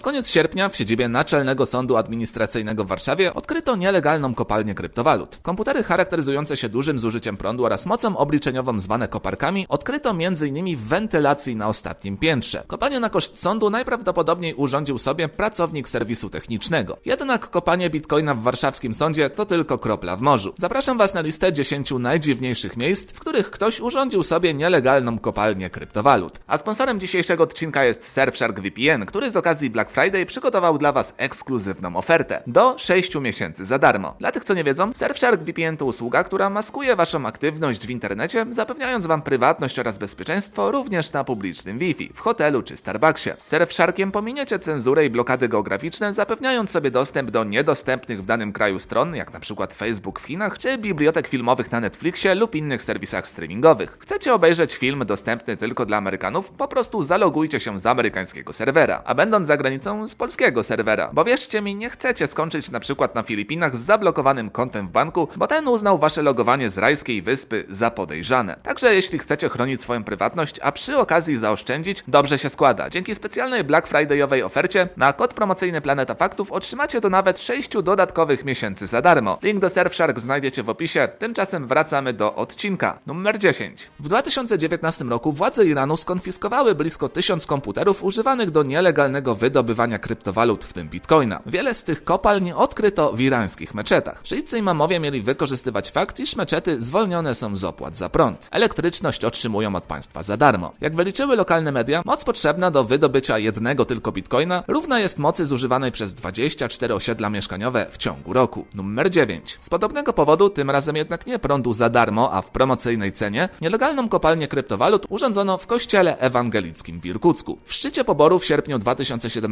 Pod koniec sierpnia w siedzibie Naczelnego Sądu Administracyjnego w Warszawie odkryto nielegalną kopalnię kryptowalut. Komputery charakteryzujące się dużym zużyciem prądu oraz mocą obliczeniową zwane koparkami odkryto m.in. w wentylacji na ostatnim piętrze. Kopanie na koszt sądu najprawdopodobniej urządził sobie pracownik serwisu technicznego. Jednak kopanie bitcoina w warszawskim sądzie to tylko kropla w morzu. Zapraszam Was na listę 10 najdziwniejszych miejsc, w których ktoś urządził sobie nielegalną kopalnię kryptowalut. A sponsorem dzisiejszego odcinka jest Surfshark VPN, który z okazji Black Friday przygotował dla Was ekskluzywną ofertę. Do 6 miesięcy za darmo. Dla tych, co nie wiedzą, Surfshark VPN to usługa, która maskuje Waszą aktywność w internecie, zapewniając Wam prywatność oraz bezpieczeństwo również na publicznym Wi-Fi, w hotelu czy Starbucksie. Z Surfsharkiem pominiecie cenzurę i blokady geograficzne, zapewniając sobie dostęp do niedostępnych w danym kraju stron, jak na przykład Facebook w Chinach, czy bibliotek filmowych na Netflixie lub innych serwisach streamingowych. Chcecie obejrzeć film dostępny tylko dla Amerykanów? Po prostu zalogujcie się z amerykańskiego serwera, a będąc za granicą z polskiego serwera. Bo wierzcie mi, nie chcecie skończyć na przykład na Filipinach z zablokowanym kontem w banku, bo ten uznał wasze logowanie z rajskiej wyspy za podejrzane. Także jeśli chcecie chronić swoją prywatność, a przy okazji zaoszczędzić, dobrze się składa. Dzięki specjalnej Black Friday'owej ofercie na kod promocyjny Planeta Faktów otrzymacie do nawet 6 dodatkowych miesięcy za darmo. Link do Surfshark znajdziecie w opisie. Tymczasem wracamy do odcinka numer 10. W 2019 roku władze Iranu skonfiskowały blisko 1000 komputerów używanych do nielegalnego wydobywania kryptowalut, w tym bitcoina. Wiele z tych kopalń odkryto w irańskich meczetach. Szyjcy imamowie mieli wykorzystywać fakt, iż meczety zwolnione są z opłat za prąd. Elektryczność otrzymują od państwa za darmo. Jak wyliczyły lokalne media, moc potrzebna do wydobycia jednego tylko bitcoina równa jest mocy zużywanej przez 24 osiedla mieszkaniowe w ciągu roku. Numer 9. Z podobnego powodu, tym razem jednak nie prądu za darmo, a w promocyjnej cenie, nielegalną kopalnię kryptowalut urządzono w kościele ewangelickim w Irkucku. W szczycie poboru w sierpniu 2017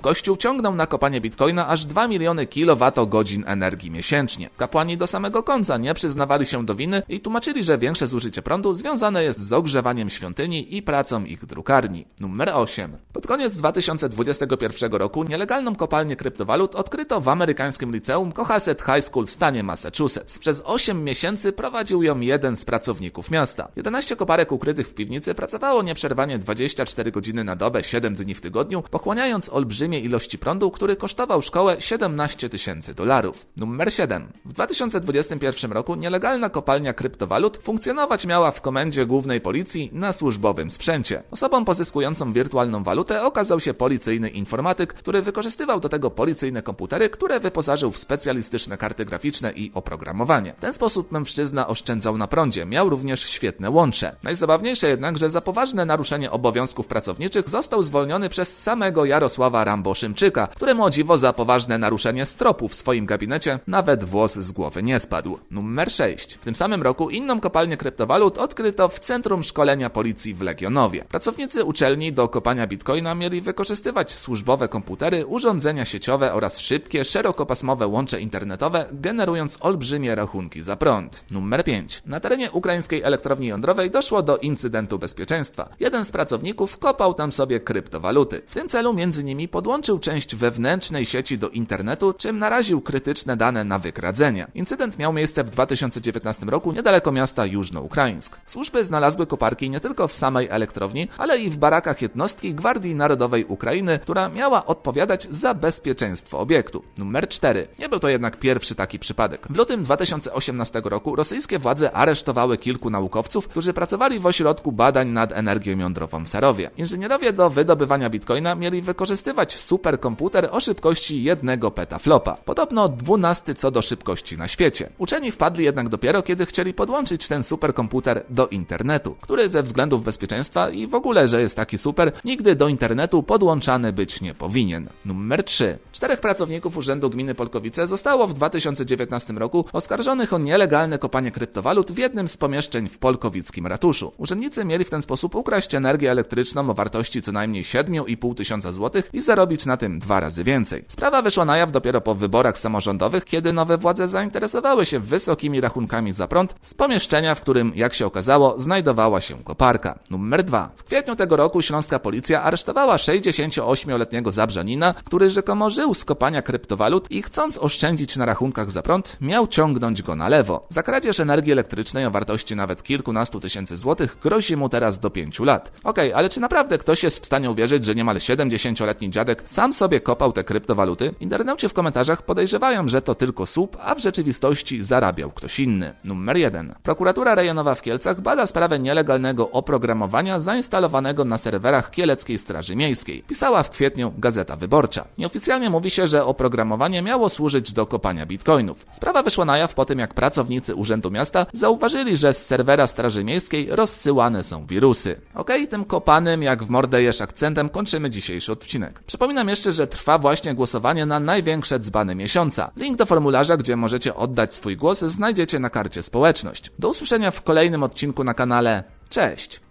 kościół ciągnął na kopanie bitcoina aż 2 miliony kilowatogodzin energii miesięcznie. Kapłani do samego końca nie przyznawali się do winy i tłumaczyli, że większe zużycie prądu związane jest z ogrzewaniem świątyni i pracą ich drukarni. Numer 8. Pod koniec 2021 roku nielegalną kopalnię kryptowalut odkryto w amerykańskim liceum Cohasset High School w stanie Massachusetts. Przez 8 miesięcy prowadził ją jeden z pracowników miasta. 11 koparek ukrytych w piwnicy pracowało nieprzerwanie 24 godziny na dobę, 7 dni w tygodniu, pochłaniając olbrzymie ilości prądu, który kosztował szkołę 17 tysięcy dolarów. Numer 7. W 2021 roku nielegalna kopalnia kryptowalut funkcjonować miała w komendzie głównej policji na służbowym sprzęcie. Osobą pozyskującą wirtualną walutę okazał się policyjny informatyk, który wykorzystywał do tego policyjne komputery, które wyposażył w specjalistyczne karty graficzne i oprogramowanie. W ten sposób mężczyzna oszczędzał na prądzie, miał również świetne łącze. Najzabawniejsze jednak, że za poważne naruszenie obowiązków pracowniczych został zwolniony przez samego Jarosława Rambo Szymczyka, któremu o dziwo za poważne naruszenie stropu w swoim gabinecie nawet włos z głowy nie spadł. Numer 6. W tym samym roku inną kopalnię kryptowalut odkryto w Centrum Szkolenia Policji w Legionowie. Pracownicy uczelni do kopania bitcoina mieli wykorzystywać służbowe komputery, urządzenia sieciowe oraz szybkie, szerokopasmowe łącze internetowe, generując olbrzymie rachunki za prąd. Numer 5. Na terenie ukraińskiej elektrowni jądrowej doszło do incydentu bezpieczeństwa. Jeden z pracowników kopał tam sobie kryptowaluty. W tym celu między nimi podłączył część wewnętrznej sieci do internetu, czym naraził krytyczne dane na wykradzenie. Incydent miał miejsce w 2019 roku niedaleko miasta Jużnoukraińsk. Służby znalazły koparki nie tylko w samej elektrowni, ale i w barakach jednostki Gwardii Narodowej Ukrainy, która miała odpowiadać za bezpieczeństwo obiektu. Numer 4. Nie był to jednak pierwszy taki przypadek. W lutym 2018 roku rosyjskie władze aresztowały kilku naukowców, którzy pracowali w ośrodku badań nad energią jądrową w Sarowie. Inżynierowie do wydobywania bitcoina mieli wykorzystywać superkomputer o szybkości jednego petaflopa. Podobno 12 co do szybkości na świecie. Uczeni wpadli jednak dopiero, kiedy chcieli podłączyć ten superkomputer do internetu, który ze względów bezpieczeństwa i w ogóle, że jest taki super, nigdy do internetu podłączany być nie powinien. Numer 3. Czterech pracowników Urzędu Gminy Polkowice zostało w 2019 roku oskarżonych o nielegalne kopanie kryptowalut w jednym z pomieszczeń w polkowickim ratuszu. Urzędnicy mieli w ten sposób ukraść energię elektryczną o wartości co najmniej 7,5 tysiąca złotych i zarobić na tym dwa razy więcej. Sprawa wyszła na jaw dopiero po wyborach samorządowych, kiedy nowe władze zainteresowały się wysokimi rachunkami za prąd z pomieszczenia, w którym, jak się okazało, znajdowała się koparka. Numer 2. W kwietniu tego roku śląska policja aresztowała 68-letniego Zabrzanina, który rzekomo żył z kopania kryptowalut i chcąc oszczędzić na rachunkach za prąd, miał ciągnąć go na lewo. Za kradzież energii elektrycznej o wartości nawet kilkunastu tysięcy złotych grozi mu teraz do 5 lat. Okej, ale czy naprawdę ktoś jest w stanie uwierzyć, że niemal 70 80-letni dziadek sam sobie kopał te kryptowaluty, internauci w komentarzach podejrzewają, że to tylko słup, a w rzeczywistości zarabiał ktoś inny. Numer 1. Prokuratura rejonowa w Kielcach bada sprawę nielegalnego oprogramowania zainstalowanego na serwerach Kieleckiej Straży Miejskiej. Pisała w kwietniu Gazeta Wyborcza. Nieoficjalnie mówi się, że oprogramowanie miało służyć do kopania bitcoinów. Sprawa wyszła na jaw po tym, jak pracownicy Urzędu Miasta zauważyli, że z serwera Straży Miejskiej rozsyłane są wirusy. Okej, tym kopanym jak w mordę akcentem kończymy dzisiejszy odcinek. Przypominam jeszcze, że trwa właśnie głosowanie na największe dzbany miesiąca. Link do formularza, gdzie możecie oddać swój głos znajdziecie na karcie społeczność. Do usłyszenia w kolejnym odcinku na kanale. Cześć!